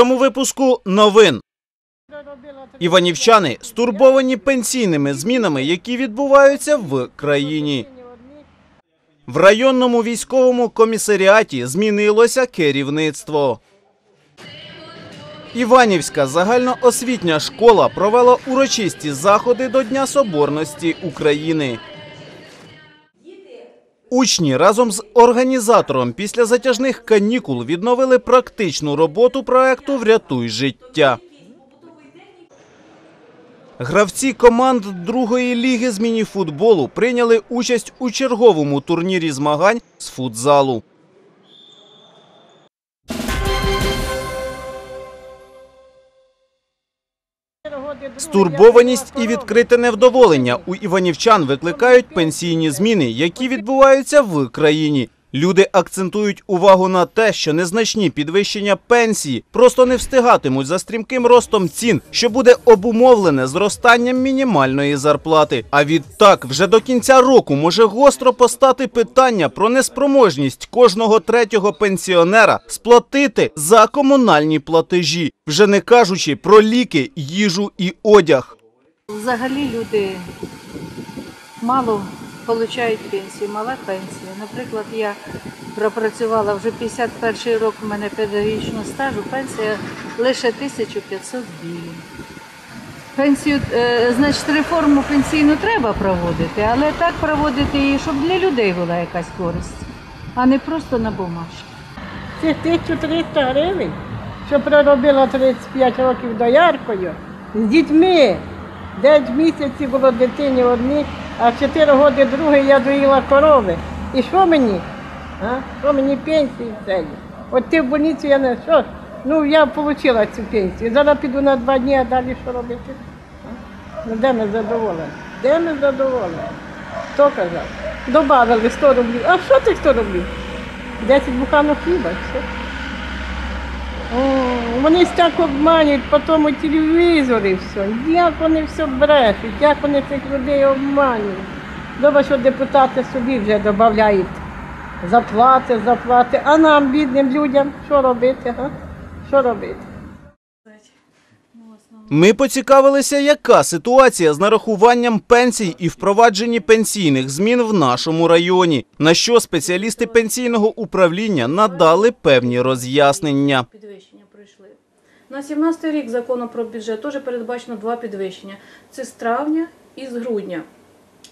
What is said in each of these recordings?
цьому випуску новин. Іванівчани стурбовані пенсійними змінами, які відбуваються в країні. В районному військовому комісаріаті змінилося керівництво. Іванівська загальноосвітня школа провела урочисті заходи до Дня Соборності України. Учні разом з організатором після затяжних канікул відновили практичну роботу проекту Врятуй життя. Гравці команд другої ліги з мініфутболу прийняли участь у черговому турнірі змагань з футзалу. Стурбованість і відкрите невдоволення у іванівчан викликають пенсійні зміни, які відбуваються в країні. Люди акцентують увагу на те, що незначні підвищення пенсії просто не встигатимуть за стрімким ростом цін, що буде обумовлене зростанням мінімальної зарплати. А відтак, вже до кінця року може гостро постати питання про неспроможність кожного третього пенсіонера сплатити за комунальні платежі, вже не кажучи про ліки, їжу і одяг. Взагалі люди мало отримують пенсію, мала пенсія. Наприклад, я пропрацювала вже 51 рок у мене педагогічного стажу, пенсія лише 1500 гривень. Пенсію, е, значить, реформу пенсійну треба проводити, але так проводити її, щоб для людей була якась користь, а не просто на бумажці. Цих 1300 гривень, що проробила 35 років дояркою, з дітьми. 9 місяців було дитині одні, а 4 роки другий я доїла корови. І що мені? А? Що мені пенсії це? От ти в больницю я не що? Ну я отримала цю пенсію. Зараз піду на два дні, а далі що робити? Ну де ми задоволені? Де ми задоволені? Хто казав? Добавили 100 рублів. А що ти 100 рублів? 10 буханок хліба. Все. О, Вони так обманюють по тому телевізорі все. Як вони все брешуть, як вони цих людей обманюють. Добре, що депутати собі вже додають заплати, заплати. А нам, бідним людям, що робити? А? Що робити? Ми поцікавилися, яка ситуація з нарахуванням пенсій і впровадженні пенсійних змін в нашому районі. На що спеціалісти пенсійного управління надали певні роз'яснення. Пройшли. На 17 рік закону про бюджет теж передбачено два підвищення. Це з травня і з грудня.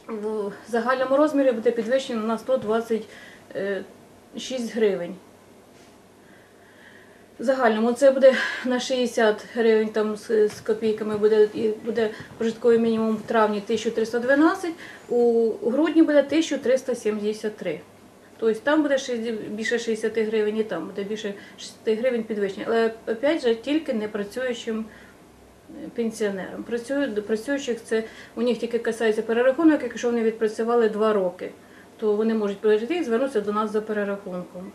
В загальному розмірі буде підвищено на 126 гривень. В загальному це буде на 60 гривень там з, з копійками буде, і буде прожитковий мінімум в травні 1312, у грудні буде 1373. Тобто там буде 60 більше 60 гривень і там буде більше 60 гривень підвищення. Але опять же тільки не працюючим е, пенсіонерам. Працюють, працюючих це у них тільки касається перерахунок, якщо вони відпрацювали 2 роки, то вони можуть прийти і звернутися до нас за перерахунком.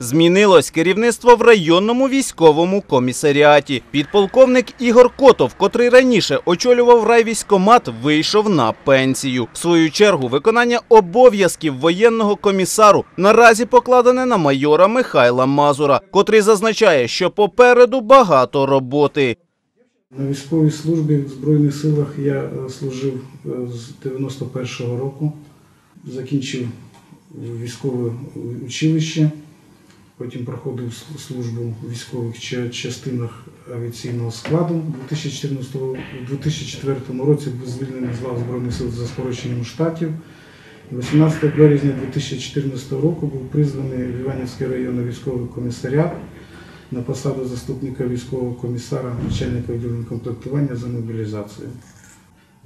Змінилось керівництво в районному військовому комісаріаті. Підполковник Ігор Котов, котрий раніше очолював райвійськомат, вийшов на пенсію. В свою чергу виконання обов'язків воєнного комісару наразі покладене на майора Михайла Мазура, котрий зазначає, що попереду багато роботи. На військовій службі в Збройних силах я е, служив е, з 91-го року, закінчив військове училище, потім проходив службу в військових частинах авіаційного складу. У 2014 2004 році був звільнений з лав Збройних сил за скороченням штатів. 18 березня 2014 року був призваний в Іванівський районний військовий комісаріат на посаду заступника військового комісара, начальника відділення комплектування за мобілізацію.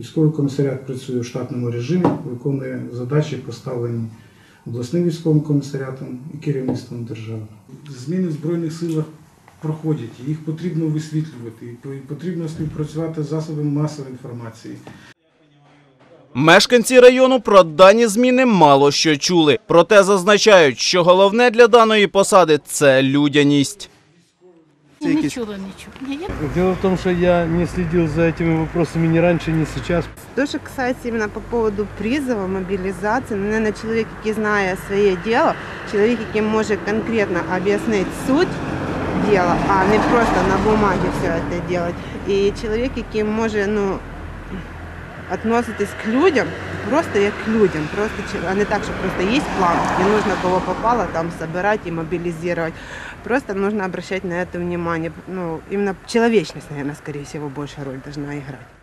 Військовий комісаріат працює в штатному режимі, виконує задачі, поставлені обласним військовим комісаріатом і керівництвом держави. Зміни в Збройних силах проходять, і їх потрібно висвітлювати, і потрібно співпрацювати з засобами масової інформації. Мешканці району про дані зміни мало що чули, проте зазначають, що головне для даної посади це людяність. Чула нічого. Ні, Дело в том, что я не следил за этими вопросами ни раньше, ни сейчас. То, що касається іменно по поводу призову, мобілізації, ну, наверное, чоловік, який знає своє діло, чоловік, який може конкретно об'яснити суть діла, а не просто на бумагі все це робити. І чоловік, який може ну, относитись к людям, просто як людям, просто, а не так, що просто є план, і нужно кого попало там собирать и мобилизировать. Просто нужно обращать на это внимание. Ну, именно человечность, наверное, скорее всего, большая роль должна играть.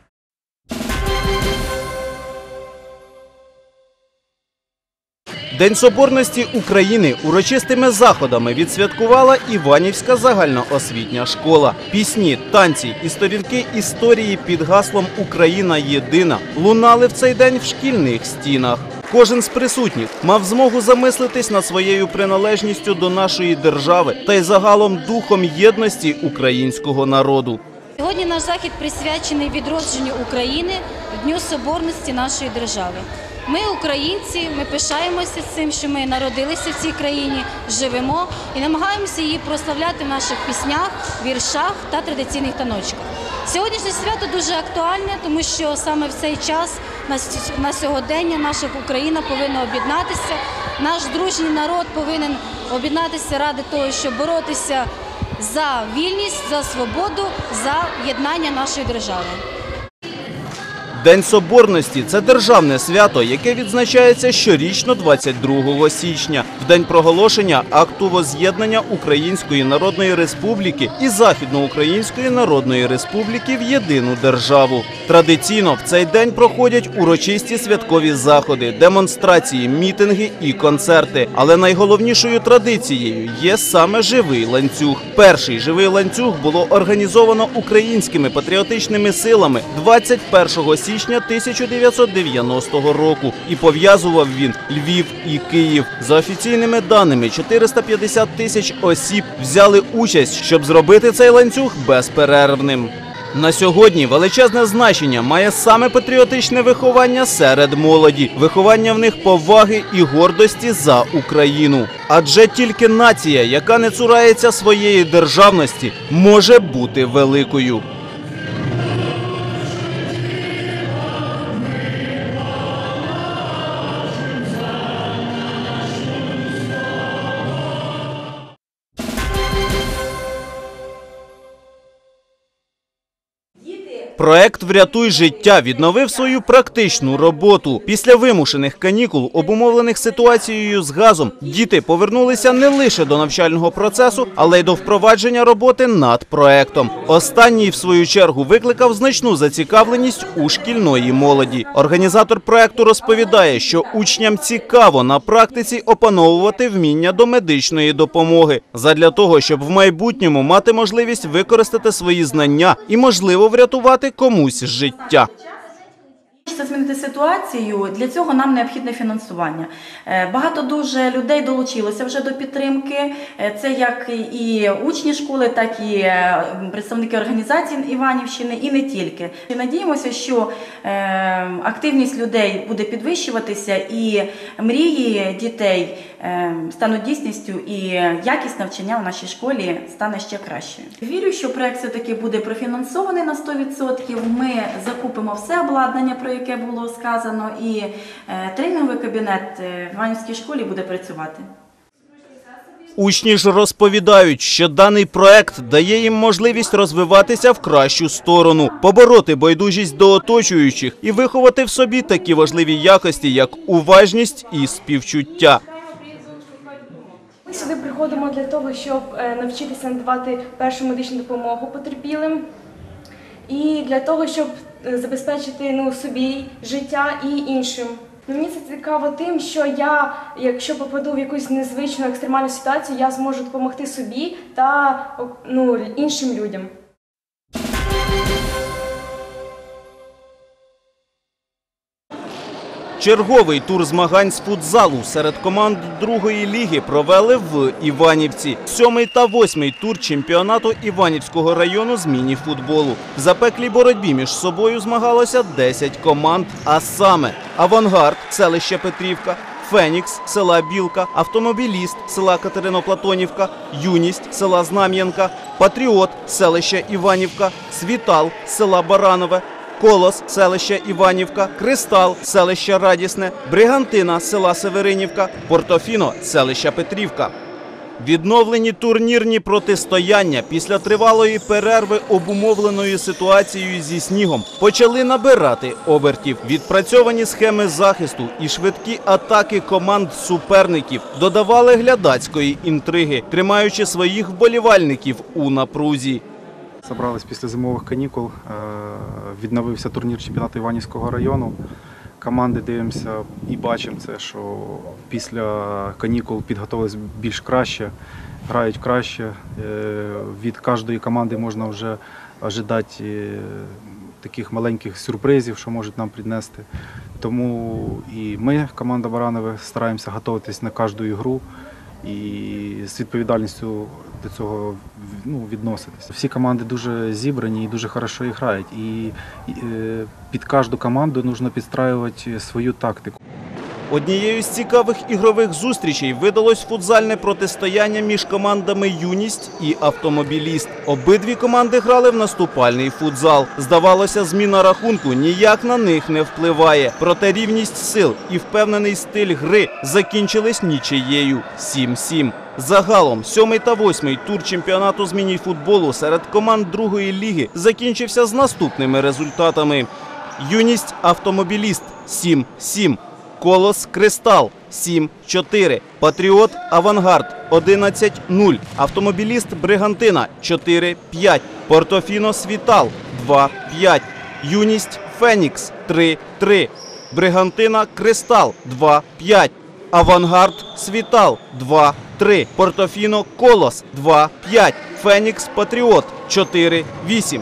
День Соборності України урочистими заходами відсвяткувала Іванівська загальноосвітня школа. Пісні, танці і сторінки історії під гаслом Україна єдина лунали в цей день в шкільних стінах. Кожен з присутніх мав змогу замислитись над своєю приналежністю до нашої держави та й загалом духом єдності українського народу. Сьогодні наш захід присвячений відродженню України Дню Соборності нашої держави. Ми, українці, ми пишаємося цим, що ми народилися в цій країні, живемо і намагаємося її прославляти в наших піснях, віршах та традиційних таночках. Сьогоднішнє свято дуже актуальне, тому що саме в цей час на сьогодення наша Україна повинна об'єднатися. Наш дружній народ повинен об'єднатися ради того, щоб боротися за вільність, за свободу, за єднання нашої держави. День Соборності це державне свято, яке відзначається щорічно 22 січня, в день проголошення акту воз'єднання Української Народної Республіки і Західноукраїнської Народної Республіки в єдину державу. Традиційно в цей день проходять урочисті святкові заходи, демонстрації, мітинги і концерти. Але найголовнішою традицією є саме живий ланцюг. Перший живий ланцюг було організовано українськими патріотичними силами 21 січня 1990 року. І пов'язував він Львів і Київ. За офіційними даними, 450 тисяч осіб взяли участь, щоб зробити цей ланцюг безперервним. На сьогодні величезне значення має саме патріотичне виховання серед молоді, виховання в них поваги і гордості за Україну. Адже тільки нація, яка не цурається своєї державності, може бути великою. Проект Врятуй життя відновив свою практичну роботу. Після вимушених канікул, обумовлених ситуацією з газом, діти повернулися не лише до навчального процесу, але й до впровадження роботи над проектом. Останній, в свою чергу, викликав значну зацікавленість у шкільної молоді. Організатор проекту розповідає, що учням цікаво на практиці опановувати вміння до медичної допомоги задля того, щоб в майбутньому мати можливість використати свої знання і можливо врятувати комусь життя. Змінити ситуацію. Для цього нам необхідне фінансування. Е, Багато дуже людей долучилося вже до підтримки. Е, Це як і учні школи, так і е, представники організацій Іванівщини, і не тільки. І надіємося, що активність людей буде підвищуватися, і мрії дітей стануть дійсністю, і якість навчання в нашій школі стане ще кращою. Вірю, що проект все-таки буде профінансований на 100%. Ми закупимо все обладнання, про яке було сказано, і е, тренінговий кабінет е, в Іванівській школі буде працювати. Учні ж розповідають, що даний проект дає їм можливість розвиватися в кращу сторону, побороти байдужість до оточуючих і виховати в собі такі важливі якості, як уважність і співчуття. Ми сюди приходимо для того, щоб е, навчитися надавати першу медичну допомогу потерпілим, і для того, щоб забезпечити ну, собі життя і іншим. Ну, Мені це цікаво тим, що я, якщо попаду в якусь незвичну екстремальну ситуацію, я зможу допомогти собі та ну, іншим людям. Черговий тур змагань з футзалу серед команд другої ліги провели в Іванівці. Сьомий та восьмий тур чемпіонату Іванівського району з міні-футболу. В запеклій боротьбі між собою змагалося 10 команд. А саме Авангард, селище Петрівка, Фенікс села Білка, Автомобіліст села Катериноплатонівка, Юність села Знам'янка, Патріот селища Іванівка, Світал села Баранове, Колос селища Іванівка, Кристал селища Радісне, Бригантина села Северинівка, Портофіно селища Петрівка. Відновлені турнірні протистояння після тривалої перерви, обумовленої ситуацією зі снігом, почали набирати обертів. Відпрацьовані схеми захисту і швидкі атаки команд суперників додавали глядацької інтриги, тримаючи своїх вболівальників у напрузі. Собрались після зимових канікул. е, Відновився турнір чемпіонату Іванівського району. Команди дивимося і бачимо це, що після канікул підготувалися більш краще, грають краще. Е, Від кожної команди можна вже ожидати е, таких маленьких сюрпризів, що можуть нам піднести. Тому і ми, команда Баранове, стараємося готуватись на кожну ігру і з відповідальністю до цього ну, відноситись. Всі команди дуже зібрані і дуже хорошо і грають. І, е, під кожну команду потрібно підстраювати свою тактику. Однією з цікавих ігрових зустрічей видалось футзальне протистояння між командами Юність і Автомобіліст. Обидві команди грали в наступальний футзал. Здавалося, зміна рахунку ніяк на них не впливає. Проте рівність сил і впевнений стиль гри закінчились нічиєю 7-7. Загалом сьомий та восьмий тур чемпіонату з міні-футболу серед команд другої ліги закінчився з наступними результатами. Юність автомобіліст 7-7. Колос Кристал 7-4. Патріот Авангард 11-0. Автомобіліст Бригантина 4-5. Портофіно Світал 2-5. Юність Фенікс 3-3. Бригантина Кристал 2-5. Авангард Світал 2-3. Портофіно Колос 2-5. Фенікс Патріот 4-8.